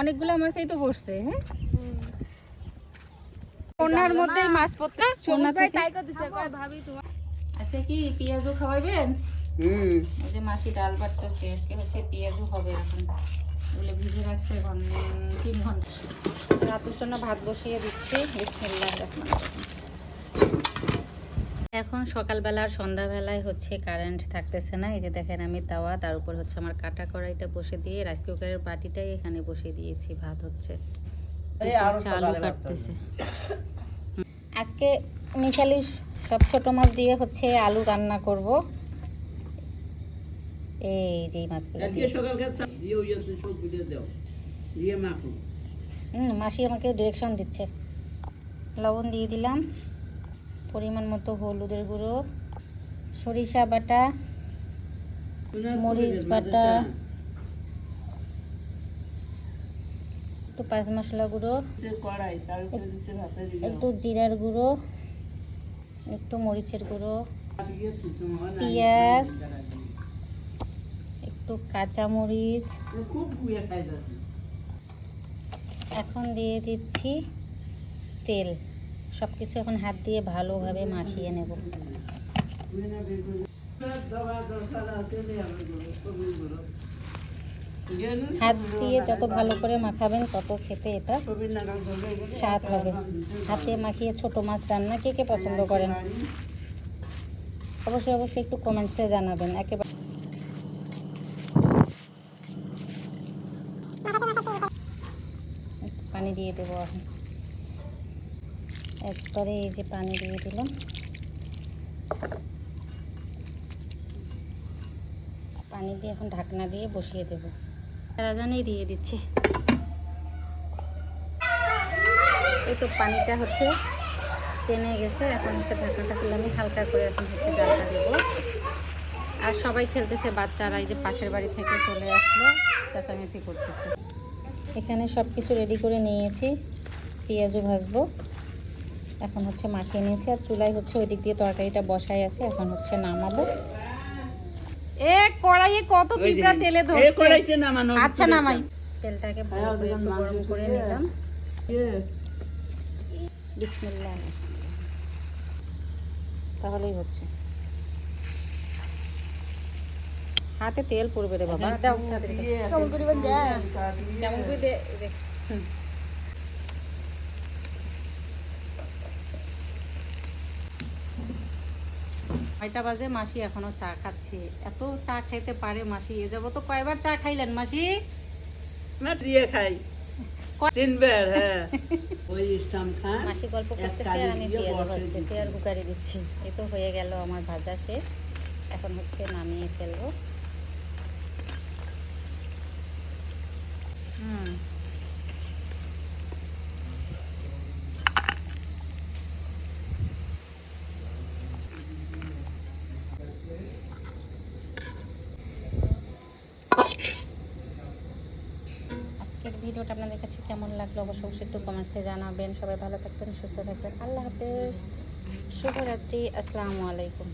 অনেকগুলো মাছই তো পড়ছে হ্যাঁ? ওনার মধ্যে মাছ পড়তে ওনা থেকে। আচ্ছা কি পেঁয়াজও খাওয়াইবেন? হুম। ওই যে মাসি ডাল বাটতেছে আজকে হচ্ছে? পেঁয়াজও হবে এখন। বলে ভিজে রাখছে এখন তিন ঘণ্টা। রাতের জন্য ভাত বসিয়ে দিচ্ছি বিসমিল্লাহ রহমান রহিম। এখন সকালবেলা আর সন্ধ্যাবেলায় হচ্ছে কারেন্ট থাকতেছে না। এই যে দেখেন আমি তাওয়া তার উপর হচ্ছে আমার কাটা কড়াইটা বসে দিয়ে রাইস কুকারের বাটিটাই এখানে বসিয়ে দিয়েছি ভাত হচ্ছে। আলু কাটতেছে। আজকে মিশালি সব ছোট মাছ দিয়ে হচ্ছে আলু রান্না করব। এই যে মাছগুলো মাসি আমাকে ডিরেকশন দিচ্ছে। লবণ দিয়ে দিলাম। পরিমাণ মতো হলুদের গুঁড়ো সরিষা বাটা মরিচ বাটা একটু পাঁচ মশলা গুঁড়ো একটু জিরার গুঁড়ো একটু মরিচের গুঁড়ো পেঁয়াজ একটু কাঁচা মরিচ। খুব বুয়ে খাই যাচ্ছে এখন দিয়ে দিচ্ছি তেল। সব কিছু এখন হাত দিয়ে ভালোভাবে মাখিয়ে নেব। হাত দিয়ে যত ভালো করে মাখাবেন তত খেতে এটা স্বাদ হবে। হাতে মাখিয়ে ছোট মাছ রান্না কে কে পছন্দ করেন? অবশ্যই অবশ্যই একটু কমেন্টসে জানাবেন। একেবারে পানি দিয়ে দেবো এখন। একবারে এই যে পানি দিয়ে দিলাম। পানি দিয়ে এখন ঢাকনা দিয়ে বসিয়ে দেব। রাজানেই দিয়ে দিচ্ছি। এই তো পানিটা হচ্ছে টেনে গেছে। এখন হচ্ছে ঢাকনাটা খুলে আমি হালকা করে এখন হচ্ছে ডালটা দেবো। আর সবাই খেলতেছে, বাচ্চারা এই যে পাশের বাড়ি থেকে চলে আসলো, চেঁচামেচি করতেছে। এখানে সব কিছু রেডি করে নিয়েছি। পেঁয়াজও ভাজবো। এখন হচ্ছে মাখিয়ে নিয়েছি আর চুলায় হচ্ছে ওই দিক দিয়ে তরকারিটা বসাই আছে এখন হচ্ছে নামাবো। এ কড়াইয়ে কত পিঁপড়া তেলে এই কড়াইতে নামানো আচ্ছা নামাই। তেলটাকে ভালো করে একটু গরম করে নিলাম। বিসমিল্লাহ। তাহলেই হচ্ছে। হাতে তেল পড়বে রে বাবা। দাও। কেমন করে দে দে। হুম। কয়টা বাজে মাসি এখনও চা খাচ্ছে। এত চা খাইতে পারে মাসি? এ যাব তো কয়বার চা খাইলেন মাসি? না দিয়ে খাই। তিনবার হ্যাঁ। ওই ইসলাম খান মাসি গল্প এক করতেছে আর আমি পেঁয়াজ ভাজতেছি আর কুকারি দিচ্ছি। এই তো হয়ে গেল আমার ভাজা শেষ। এখন হচ্ছে নামিয়ে ফেলব হুম আজকের ভিডিওটা আপনাদের কাছে কেমন লাগল অবশ্যই অবশ্যই একটু কমেন্টসে জানাবেন। সবাই ভালো থাকবেন, সুস্থ থাকবেন। আল্লাহ হাফেজ। শুভরাত্রি। আসসালামু আলাইকুম।